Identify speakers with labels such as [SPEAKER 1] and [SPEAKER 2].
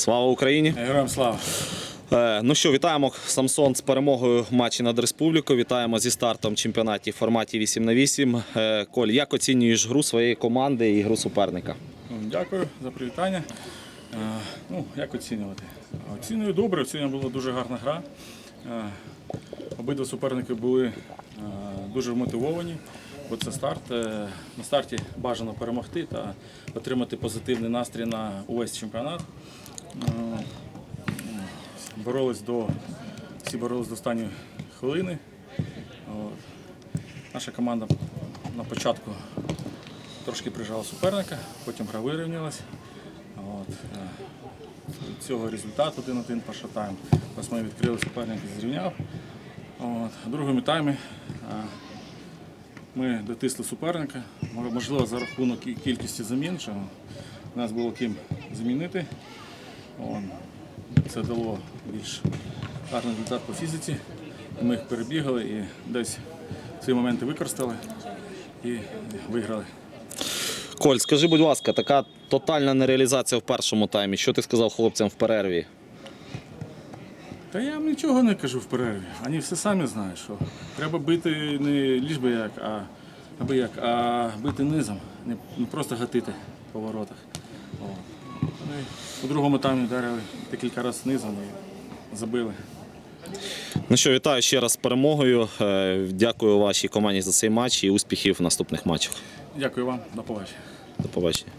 [SPEAKER 1] Слава Україні!
[SPEAKER 2] Героям слава!
[SPEAKER 1] Е, Ну що, вітаємо Самсон з перемогою в матчі над республікою. Вітаємо зі стартом чемпіонаті в форматі 8 на 8. Е, Коль, як оцінюєш гру своєї команди і гру суперника?
[SPEAKER 2] Ну, Дякую за привітання. Е, Ну, як оцінювати? Оцінюю добре, сьогодні була дуже гарна гра. Обидва суперники були дуже вмотивовані, бо це старт. На старті бажано перемогти та отримати позитивний настрій на увесь чемпіонат. Боролись до, всі боролись до останньої хвилини. Наша команда на початку трошки прижала суперника, потім гра вирівнялась. От. е, цього результат 1-1 перший тайм. Ось ми відкрили суперник і зрівняв. От. В таймі е, ми дотисли суперника. Можливо, за рахунок кількості замін, що нас було ким замінити. Це дало більш гарний результат по фізиці. Ми їх перебігали і десь ці моменти використали і виграли.
[SPEAKER 1] Коль, скажи, будь ласка, така тотальна нереалізація в першому таймі. Що ти сказав хлопцям в перерві?
[SPEAKER 2] Та я вам нічого не кажу в перерві. Вони все самі знають, що треба бити не ліж би як, а аби як, а бити низом, не, не просто гатити по воротах. О. У другому таймі вдарили декілька разів знизу і забили.
[SPEAKER 1] Ну що, вітаю ще раз з перемогою. Е, Дякую вашій команді за цей матч і успіхів в наступних матчах.
[SPEAKER 2] Дякую вам, до побачення.
[SPEAKER 1] До побачення.